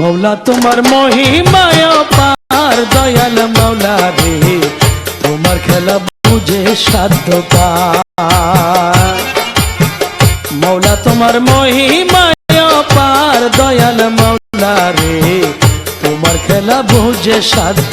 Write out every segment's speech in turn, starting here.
মৌলা, তোমার মহিমায় পার দয়াল মৌলা রে, তোমার খেলা বুঝে সাধ্য। মৌলা, তোমার মহিমায় পার দয়াল মৌলা রে, তোমার খেলা বুঝে সাধ্য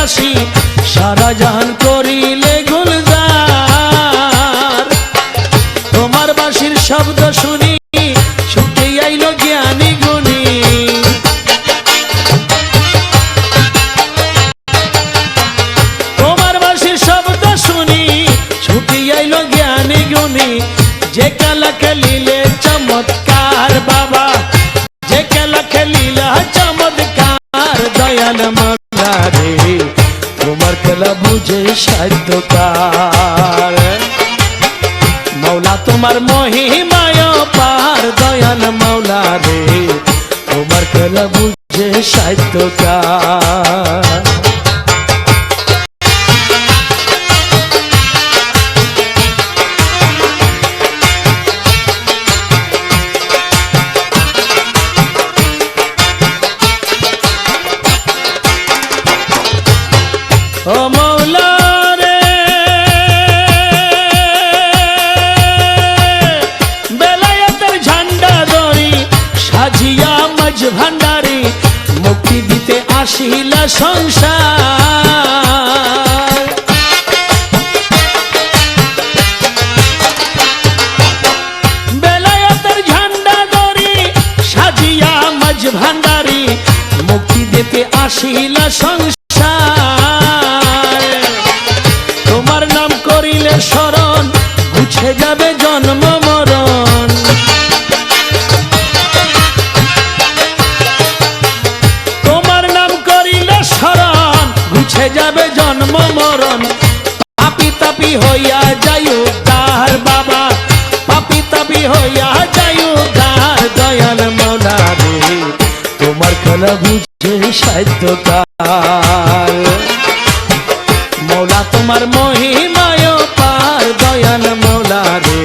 বাসি সারা জাহান করিলে গুলজার। তোমার বাসির শব্দ শুনি, শুনতে আইল জ্ঞানী গুণী। তোমার বাসির শব্দ শুনি ছুটি আইল জ্ঞানী গুণী। যে খেলা খেলিলে চমৎকার বুঝে সাধ্যকার। মৌলা তোমার মহিমায় পার দয়াল মৌলা রে, তোমার খেলা বুঝে সাধ্যকার। ও মৌলা সংসার। বেলায়েতের ঝান্ডা দড়ি সাজিয়া মাঝ ভান্ডারি মুক্তি দিতে আসিলা সংসার। তোমার নাম করিলে স্মরণ গুছে যাবে গুছে যাবে জন্ম মরণ। পাপি তাপি হইয়া যাইও তার বাবা। পাপি তাপি হইয়া যাইও তার দয়াল মৌলা রে তোমার খেলা বুঝে সাধ্যকার মৌলা তোমার মহিমায় পার দয়াল মৌলা রে।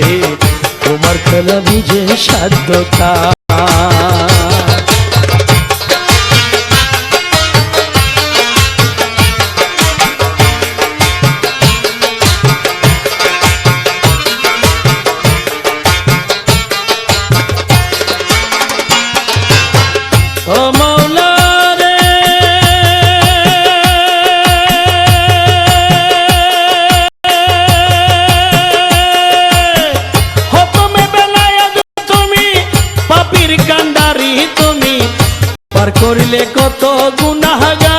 তোমার খেলা বুঝে সাধ্যকার পার করিলে কত গুনাহগার।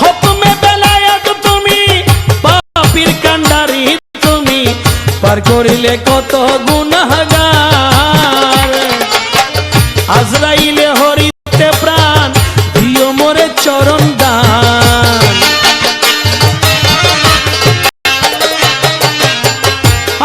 হুকুমে বেলায়েত তুমি, পাপীর কান্ডারি তুমি, পার করিলে কত গুনাহগার। আজরাইলে হরিতে প্রাণ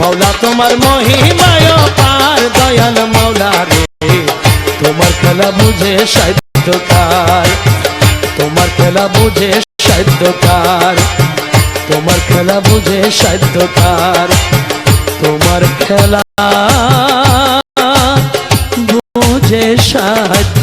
মৌলা তোমার মহিমায় পার দয়াল মৌলা রে। তোমার খেলা বুঝে সাধ্যকার তোমার খেলা বুঝে সাধ্যকার তোমার খেলা বুঝে সাধ্য কার তোমার খেলা বুঝে সাধ্য